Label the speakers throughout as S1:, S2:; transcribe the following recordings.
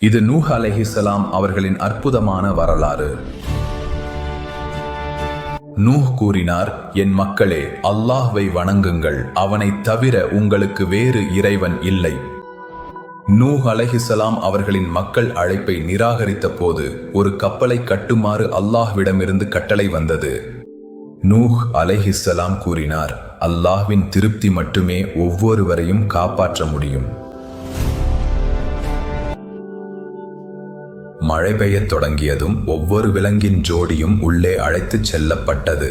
S1: இது நூஹ் அலஹிசலாம் அவர்களின் அற்புதமான வரலாறு. நூஹ் கூறினார் என் மக்களே அல்லாஹ்வை வணங்குங்கள். அவனைத் தவிர உங்களுக்கு வேறு இறைவன் இல்லை. நூஹ் அலஹிசலாம் அவர்களின் மக்கள் அழைப்பை நிராகரித்த போது ஒரு கப்பலை கட்டுமாறு அல்லாஹ்விடமிருந்து கட்டளை வந்தது. நூஹ் அலஹிசலாம் கூறினார் அல்லாஹ்வின் திருப்தி மட்டுமே ஒவ்வொருவரையும் காப்பாற்ற முடியும். மழை பெய்யத் தொடங்கியதும் ஒவ்வொரு விலங்கின் ஜோடியும் உள்ளே அழைத்துச் செல்லப்பட்டது.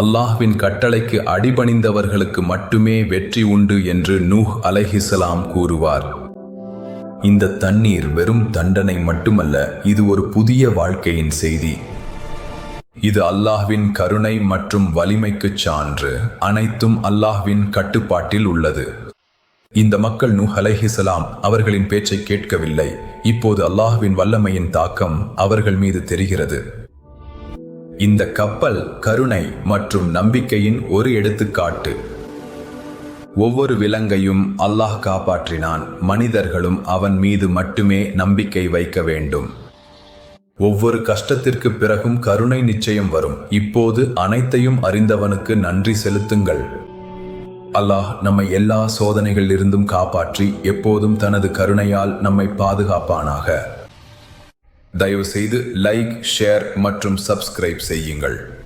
S1: அல்லாஹ்வின் கட்டளைக்கு அடிபணிந்தவர்களுக்கு மட்டுமே வெற்றி உண்டு என்று நூஹ் அலைஹிஸ்ஸலாம் கூறுவார். இந்த தண்ணீர் வெறும் தண்டனை மட்டுமல்ல இது ஒரு புதிய வாழ்க்கையின் செய்தி. இது அல்லாஹ்வின் கருணை மற்றும் வலிமைக்குச் சான்று அனைத்தும் அல்லாஹ்வின் கட்டுப்பாட்டில் உள்ளது. இந்த மக்கள் நூஹ் அலைஹிசலாம் அவர்களின் பேச்சை கேட்கவில்லை. இப்போது அல்லாஹ்வின் வல்லமையின் தாக்கம் அவர்கள் மீது தெரிகிறது. இந்த கப்பல் கருணை மற்றும் நம்பிக்கையின் ஒரு எடுத்துக்காட்டு. ஒவ்வொரு விலங்கையும் அல்லாஹ் காப்பாற்றினான். மனிதர்களும் அவன் மீது மட்டுமே நம்பிக்கை வைக்க வேண்டும். ஒவ்வொரு கஷ்டத்திற்கு பிறகும் கருணை நிச்சயம் வரும். இப்போது அனைத்தையும் அறிந்தவனுக்கு நன்றி செலுத்துங்கள். அல்லாஹ் நம்மை எல்லா சோதனைகளிலிருந்தும் காப்பாற்றி எப்போதும் தனது கருணையால் நம்மை பாதுகாப்பானாக. தயவு செய்து லைக் ஷேர் மற்றும் சப்ஸ்கிரைப் செய்யுங்கள்.